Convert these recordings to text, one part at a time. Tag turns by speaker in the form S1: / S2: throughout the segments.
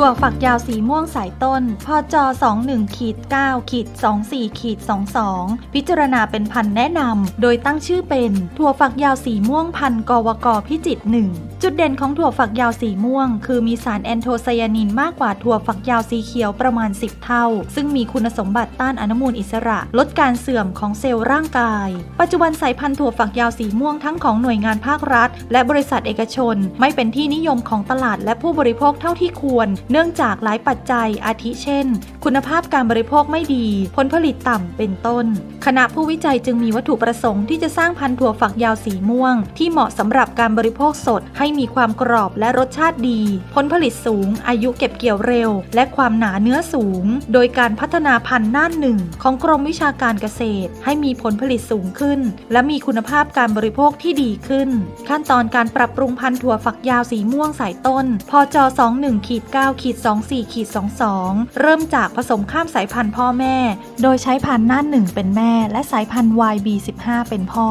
S1: ถั่วฝักยาวสีม่วงสายต้น พจ21ขีด9ขีด24ขีด22 พิจารณาเป็นพันธุ์แนะนำ โดยตั้งชื่อเป็น ถั่วฝักยาวสีม่วงพันธุ์กวกพิจิตร1จุดเด่นของถั่วฝักยาวสีม่วง คือมีสารแอนโทไซยานินมากกว่าถั่วฝักยาวสีเขียวประมาณ 10 เท่า ซึ่งมีคุณสมบัติต้านอนุมูลอิสระ ลดการเสื่อมของเซลล์ร่างกาย ปัจจุบันสายพันธุ์ถั่วฝักยาวสีม่วงทั้งของหน่วยงานภาครัฐ และบริษัทเอกชน ไม่เป็นที่นิยมของตลาดและผู้บริโภคเท่าที่ควร เนื่องจากหลายปัจจัยอาทิเช่น คุณภาพการบริโภคไม่ดี ผลผลิตต่ำเป็นต้น คณะผู้วิจัยจึงมีวัตถุประสงค์ที่จะสร้างพันธุ์ถั่วฝักยาวสีม่วง ที่เหมาะสำหรับการบริโภคสด ให้มีความกรอบและรสชาติดี ผลผลิตสูง อายุเก็บเกี่ยวเร็ว และความหนาเนื้อสูง โดยการพัฒนาพันธุ์น่านหนึ่งของกรมวิชาการเกษตร ให้มีผลผลิตสูงขึ้น และมีคุณภาพการบริโภคที่ดีขึ้น ขั้นตอนการปรับปรุงพันธุ์ถั่วฝักยาวสีม่วงสายต้น พจ 21ขีด9ขีด24ขีด22 เริ่มจากผสมข้ามสายพันธุ์พ่อแม่ โดยใช้พันธุ์น่านหนึ่งเป็นแม่และสายพันธุ์ YB15 เป็นพ่อ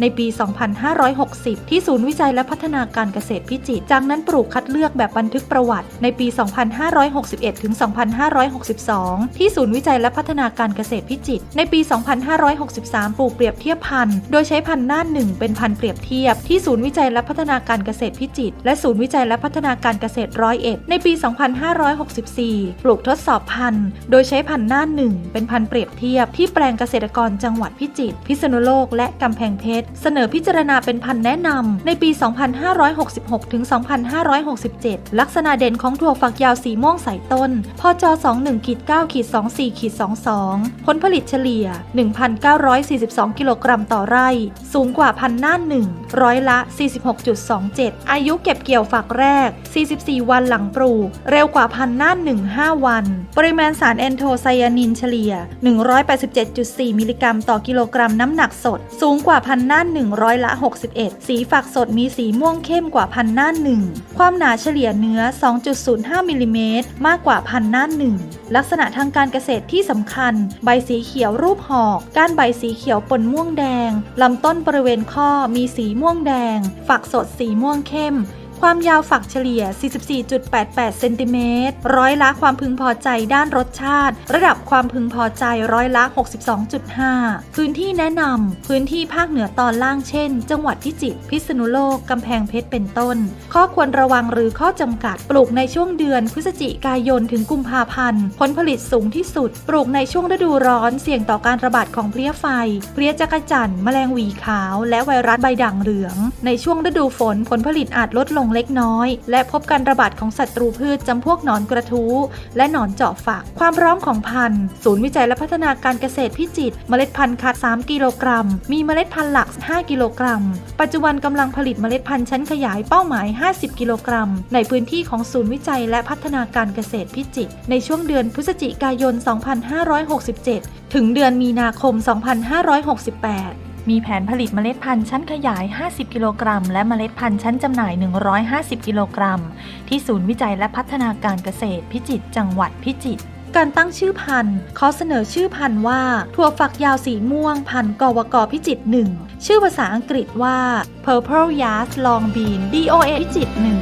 S1: ในปี 2560 ที่ศูนย์วิจัยและพัฒนาการเกษตรพิจิตร จากนั้นปลูกคัดเลือกแบบบันทึกประวัติ ในปี 2561 ถึง 2562 ที่ศูนย์วิจัยและพัฒนาการเกษตรพิจิตร ในปี 2563 ปลูกเปรียบเทียบพันธุ์ โดยใช้พันธุ์หน่าหนึ่งเป็นพันธุ์เปรียบเทียบ ที่ศูนย์วิจัยและพัฒนาการเกษตรพิจิตร และศูนย์วิจัยและพัฒนาการเกษตรร้อยเอ็ด ในปี 2564 ปลูกทดสอบพันธุ์ โดยใช้พันธุ์หน่าหนึ่งเป็นพันธุ์เปรียบเทียบที่แปลงเกษตรกรจังหวัดพิจิตร พิษณุโลก และกำแพงเพชรเสนอพิจารณาเป็นพันแนะนำในปี 2566 ถึง 2567 ลักษณะเด่นของถั่วฝักยาวสีม่วงสายต้น พจ 21ขีด9ขีด24ขีด22 ผลผลิตเฉลี่ย 1,942 กิโลกรัมต่อไร่ สูงกว่าพันธุ์น่าหนึ่งร้อยละ 46.27 อายุเก็บเกี่ยวฝักแรก 44 วันหลังปลูก เร็วกว่าพันธุ์น่าหนึ่ง5วัน ปริมาณสารแอนโทไซยานินเฉลี่ย 187.4 มิลลิกรัมต่อกิโลกรัมน้ำหนักสด สูงกว่าพันธุ์น่านหนึ่งร้อยละ 61 สีฝักสดมีสีม่วงเข้มกว่าพันหน้าหนึ่ง ความหนาเฉลี่ยเนื้อ 2.05มิลลิเมตรมากกว่าพันหน้าหนึ่ง ลักษณะทางการเกษตรที่สำคัญ ใบสีเขียวรูปหอก ก้านใบสีเขียวปนม่วงแดง ลำต้นบริเวณข้อมีสีม่วงแดง ฝักสดสีม่วงเข้ม ความยาวฝักเฉลี่ย 44.88 เซนติเมตร ร้อยละความพึงพอใจด้านรสชาติ ระดับความพึงพอใจร้อยละ 62.5 พื้นที่แนะนำ พื้นที่ภาคเหนือตอนล่างเช่น จังหวัดพิจิตร พิษณุโลก กำแพงเพชร เป็นต้น ข้อควรระวังหรือข้อจำกัด ปลูกในช่วงเดือนพฤศจิกายนถึงกุมภาพันธ์ ผลผลิตสูงที่สุด ปลูกในช่วงฤดูร้อนเสี่ยงต่อการระบาดของเพลี้ยไฟ เพลี้ยจักรจั่นแมลงหวีขาว และไวรัสใบด่างเหลือง ในช่วงฤดูฝนผลผลิตอาจลดลงเล็กน้อย และพบการระบาดของศัตว์รูพืชจำพวกหนอนกระทู้ และหนอนเจาะฝัก ความพร้อมของพันธุ์ ศูนย์วิจัยและพัฒนาการเกษตรพิจิตรเมล็ดพันธุ์คัด3 กิโลกรัม มีเมล็ดพันธุ์หลัก 5 กิโลกรัม ปัจจุบันกำลังผลิตเมล็ดพันธุ์ชั้นขยายเป้าหมาย 50 กิโลกรัม ในพื้นที่ของศูนย์วิจัยและพัฒนาการเกษตรพิจิตรในช่วงเดือนพฤศจิกายน 2567 ถึงเดือนมีนาคม 2568 มีแผนผลิตเมล็ดพันธุ์ชั้นขยาย 50 กิโลกรัม และเมล็ดพันธุ์ชั้นจำหน่าย 150 กิโลกรัม ที่ศูนย์วิจัยและพัฒนาการเกษตรพิจิตรจังหวัดพิจิตรการตั้งชื่อพันธุ์ขอเสนอชื่อพันธุ์ว่า ถั่วฝักยาวสีม่วงพันธุ์กวกพิจิตร1ชื่อภาษาอังกฤษว่า Purple Yas Long Bean DOA พิจิตร1